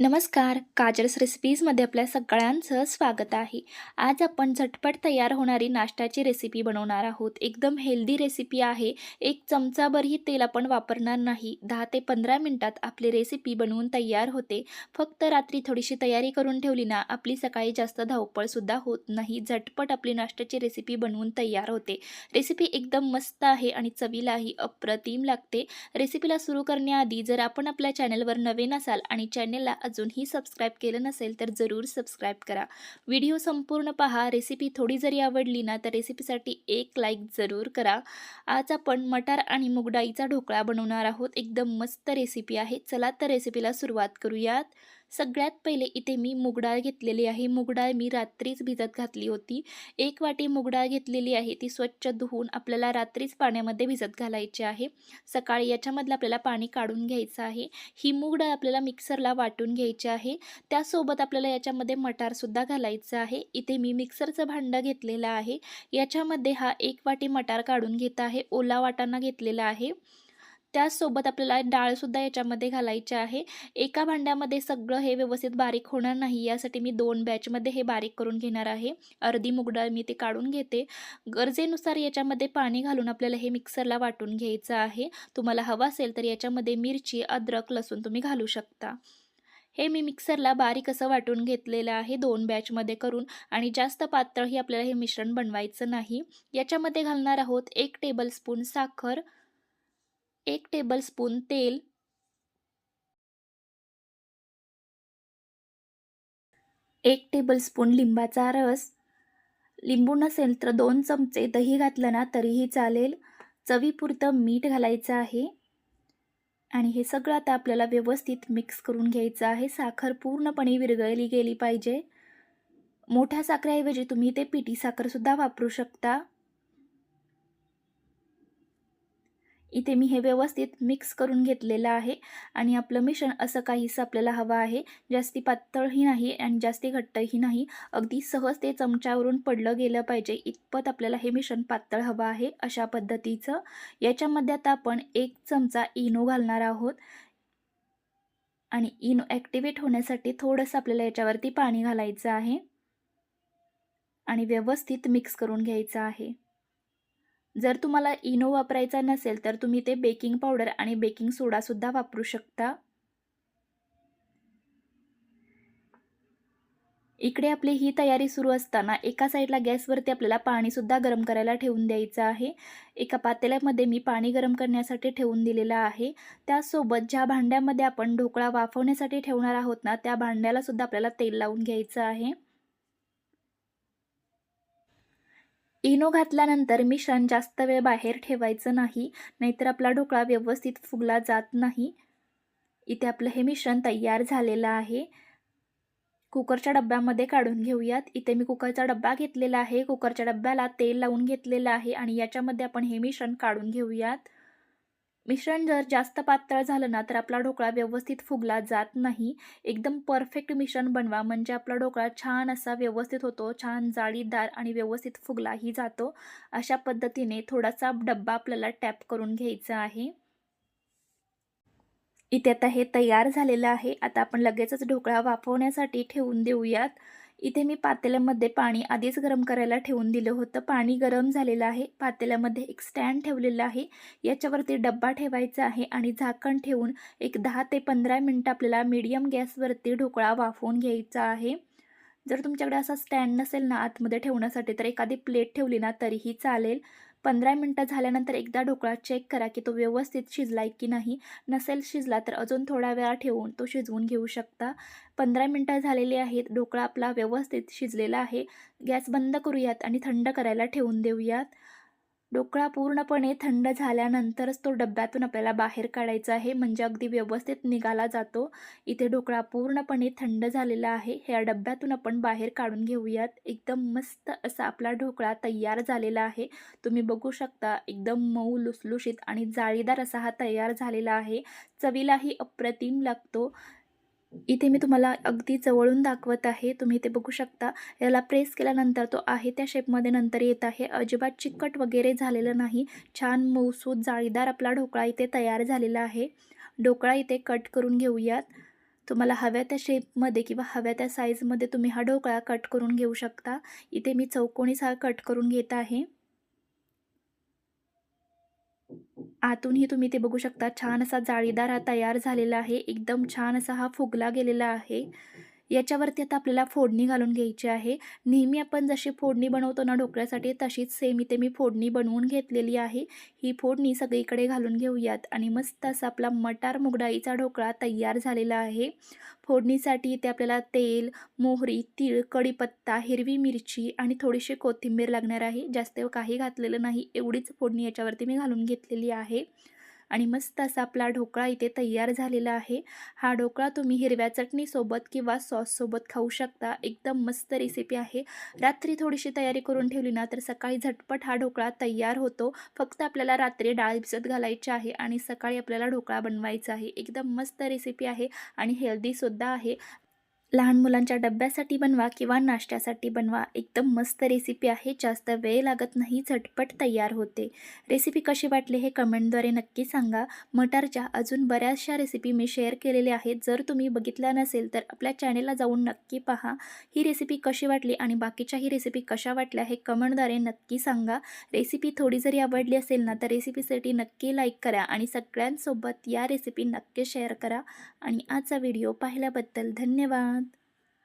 नमस्कार काजल्स रेसिपीजमध्ये आपल्या सगळ्यांचं स्वागत आहे. आज आपण झटपट तयार होणारी नाश्त्याची रेसिपी बनवणार आहोत. एकदम हेल्दी रेसिपी आहे. एक चमचाभरही तेल आपण वापरणार नाही. दहा ते पंधरा मिनटात आपली रेसिपी बनवून तयार होते. फक्त रात्री थोडीशी तयारी करून ठेवली ना आपली सकाळी जास्त धावपळसुद्धा होत नाही. झटपट आपली नाश्त्याची रेसिपी बनवून तयार होते. रेसिपी एकदम मस्त आहे आणि चवीलाही अप्रतिम लागते. रेसिपीला सुरू करण्याआधी जर आपण आपल्या चॅनलवर नवीन असाल आणि चॅनेलला अजूनही सबस्क्राईब केलं नसेल तर जरूर सबस्क्राईब करा. व्हिडिओ संपूर्ण पहा. रेसिपी थोडी जरी आवडली ना तर रेसिपीसाठी एक लाईक जरूर करा. आज आपण मटार आणि मुगडाईचा ढोकळा बनवणार आहोत. एकदम मस्त रेसिपी आहे. चला तर रेसिपीला सुरुवात करूयात. सगळ्यात पहिले इथे मी मुगडाळ घेतलेली आहे. मुगडाळ मी रात्रीच भिजत घातली होती. एक वाटी मुगडाळ घेतलेली आहे. ती स्वच्छ धुवून आपल्याला रात्रीच पाण्यामध्ये भिजत घालायची आहे. सकाळी याच्यामधलं आपल्याला पाणी काढून घ्यायचं आहे. ही मुगडाळ आपल्याला मिक्सरला वाटून घ्यायची आहे. त्यासोबत आपल्याला याच्यामध्ये मटारसुद्धा घालायचं आहे. इथे मी मिक्सरचं भांडं घेतलेलं आहे. याच्यामध्ये हा एक वाटी मटार काढून घेत आहे. ओला वाटाणा घेतलेला आहे. त्याचसोबत आपल्याला डाळसुद्धा याच्यामध्ये घालायची आहे. एका भांड्यामध्ये सगळं हे व्यवस्थित बारीक होणार नाही यासाठी मी दोन बॅचमध्ये हे बारीक करून घेणार आहे. अर्धी मुगडाळ मी ते काढून घेते. गरजेनुसार याच्यामध्ये पाणी घालून आपल्याला हे मिक्सरला वाटून घ्यायचं आहे. तुम्हाला हवं असेल तर याच्यामध्ये मिरची अद्रक लसूण तुम्ही घालू शकता. हे मी मिक्सरला बारीक असं वाटून घेतलेलं आहे दोन बॅचमध्ये करून आणि जास्त पातळही आपल्याला हे मिश्रण बनवायचं नाही. याच्यामध्ये घालणार आहोत एक टेबलस्पून साखर एक टेबलस्पून तेल. एक टेबलस्पून लिंबाचा रस. लिंबू नसेल तर दोन चमचे दही घातलं ना तरीही चालेल. चवीपुरतं मीठ घालायचं आहे. आणि हे सगळं आता आपल्याला व्यवस्थित मिक्स करून घ्यायचं आहे. साखर पूर्णपणे विरघळली गेली पाहिजे. मोठ्या साखरेऐवजी तुम्ही ते पिठी साखरसुद्धा वापरू शकता. इथे मी हे व्यवस्थित मिक्स करून घेतलेलं आहे. आणि आपलं मिश्रण असं काहीसं आपल्याला हवं आहे. जास्ती पातळही नाही आणि जास्ती घट्टही नाही. अगदी सहज ते चमच्यावरून पडलं गेलं पाहिजे. इतपत आपल्याला हे मिश्रण पातळ हवं आहे अशा पद्धतीचं. याच्यामध्ये आता आपण एक चमचा इनो घालणार आहोत. आणि इनो ॲक्टिवेट होण्यासाठी थोडंसं आपल्याला याच्यावरती पाणी घालायचं आहे. आणि व्यवस्थित मिक्स करून घ्यायचं आहे. जर तुम्हाला इनो वापरायचा नसेल तर तुम्ही ते बेकिंग पावडर आणि बेकिंग सोडासुद्धा वापरू शकता. इकडे आपली ही तयारी सुरू असताना एका साईडला गॅसवरती आपल्याला पाणीसुद्धा गरम करायला ठेवून द्यायचं आहे. एका पातेल्यामध्ये मी पाणी गरम करण्यासाठी ठेवून दिलेलं आहे. त्यासोबत ज्या भांड्यामध्ये आपण ढोकळा वाफवण्यासाठी ठेवणार आहोत ना त्या भांड्यालासुद्धा आपल्याला तेल लावून घ्यायचं आहे. इनो घातल्यानंतर मिश्रण जास्त वेळ बाहेर ठेवायचं नाही नाहीतर आपला ढोकळा व्यवस्थित फुगला जात नाही. इथे आपलं हे मिश्रण तयार झालेलं आहे. कुकरच्या डब्यामध्ये काढून घेऊयात. इथे मी कुकरचा डब्बा घेतलेला आहे. कुकरच्या डब्याला तेल लावून घेतलेलं आहे आणि याच्यामध्ये आपण हे मिश्रण काढून घेऊयात. मिश्रण जर जास्त पातळ झालं ना तर आपला ढोकळा व्यवस्थित फुगला जात नाही. एकदम परफेक्ट मिश्रण बनवा म्हणजे आपला ढोकळा छान असा व्यवस्थित होतो छान जाळीदार आणि व्यवस्थित फुगलाही जातो. अशा पद्धतीने थोडासा डब्बा आपल्याला टॅप करून घ्यायचा आहे. इथे आता हे तयार झालेलं आहे. आता आपण लगेचच ढोकळा वाफवण्यासाठी ठेवून देऊयात. इथे मी पातेल्यामध्ये पाणी आधीच गरम करायला ठेवून दिलं होतं. पाणी गरम झालेलं आहे. पातेल्यामध्ये एक स्टँड ठेवलेलं आहे. याच्यावरती डब्बा ठेवायचा आहे आणि झाकण ठेवून एक दहा ते पंधरा मिनटं आपल्याला मीडियम गॅसवरती ढोकळा वाफवून घ्यायचा आहे. जर तुमच्याकडे असा स्टँड नसेल ना आतमध्ये ठेवण्यासाठी तर एखादी प्लेट ठेवली ना तरीही चालेल. पंधरा मिनटं झाल्यानंतर एकदा ढोकळा चेक करा की तो व्यवस्थित शिजला आहे की नाही. नसेल शिजला तर अजून थोडा वेळा ठेवून तो शिजवून घेऊ शकता. पंधरा मिनटं झालेली आहेत. ढोकळा आपला व्यवस्थित शिजलेला आहे. गॅस बंद करूयात आणि थंड करायला ठेवून देऊयात. ढोकळा पूर्णपणे थंड झाल्यानंतरच तो डब्यातून आपल्याला बाहेर काढायचा आहे. म्हणजे अगदी व्यवस्थित निघाला जातो. इथे ढोकळा पूर्णपणे थंड झालेला आहे. ह्या डब्यातून आपण बाहेर काढून घेऊयात. एकदम मस्त असा आपला ढोकळा तयार झालेला आहे. तुम्ही बघू शकता एकदम मऊ लुसलुशीत आणि जाळीदार असा हा तयार झालेला आहे. चवीलाही अप्रतिम लागतो. इथे मी तुम्हाला अगदी जवळून दाखवत आहे. तुम्ही इथे बघू शकता याला प्रेस केल्यानंतर तो आहे त्या शेपमध्ये नंतर येत आहे. अजिबात चिकट वगैरे झालेलं नाही. छान मऊसूत जाळीदार आपला ढोकळा इथे तयार झालेला आहे. ढोकळा इथे कट करून घेऊयात. तुम्हाला हव्या त्या शेपमध्ये किंवा हव्या त्या साईजमध्ये तुम्ही हा ढोकळा कट करून घेऊ शकता. इथे मी चौकोणीस हा कट करून घेत आहे. आतूनही तुम्ही ते बघू शकता. छान असा जाळीदार हा तयार झालेला आहे. एकदम छान असा हा फुगला गेलेला आहे. याच्यावरती आता आपल्याला फोडणी घालून घ्यायची आहे. नेहमी आपण जशी फोडणी बनवतो ना ढोकळ्यासाठी तशीच सेम इथे मी फोडणी बनवून घेतलेली आहे. ही फोडणी सगळीकडे घालून घेऊयात. आणि मस्त असा आपला मटार मुगडाईचा ढोकळा तयार झालेला आहे. फोडणीसाठी इथे आपल्याला तेल मोहरी तीळ कढीपत्ता हिरवी मिरची आणि थोडीशी कोथिंबीर लागणार आहे. जास्त काही घातलेलं नाही. एवढीच फोडणी याच्यावरती मी घालून घेतलेली आहे. आणि मस्त असा आपला ढोकळा इथे तयार झालेला आहे. हा ढोकळा तुम्ही हिरव्या चटणीसोबत किंवा सॉससोबत खाऊ शकता. एकदम मस्त रेसिपी आहे. रात्री थोडीशी तयारी करून ठेवली ना तर सकाळी झटपट हा ढोकळा तयार होतो. फक्त आपल्याला रात्री डाळ भिजत घालायची आहे आणि सकाळी आपल्याला ढोकळा बनवायचा आहे. एकदम मस्त रेसिपी आहे आणि हेल्दीसुद्धा आहे. लहान मुलांच्या डब्यासाठी बनवा किंवा नाश्त्यासाठी बनवा. एकदम मस्त रेसिपी आहे. जास्त वेळ लागत नाही. झटपट तयार होते. रेसिपी कशी वाटली हे कमेंटद्वारे नक्की सांगा. मटारच्या अजून बऱ्याचशा रेसिपी मी शेअर केलेल्या आहेत. जर तुम्ही बघितल्या नसेल तर आपल्या चॅनेलला जाऊन नक्की पहा. ही रेसिपी कशी वाटली आणि बाकीच्याही रेसिपी कशा वाटल्या हे कमेंटद्वारे नक्की सांगा. रेसिपी थोडी जरी आवडली असेल ना तर रेसिपीसाठी नक्की लाईक करा आणि सगळ्यांसोबत या रेसिपी नक्की शेअर करा. आणि आजचा व्हिडिओ पाहिल्याबद्दल धन्यवाद.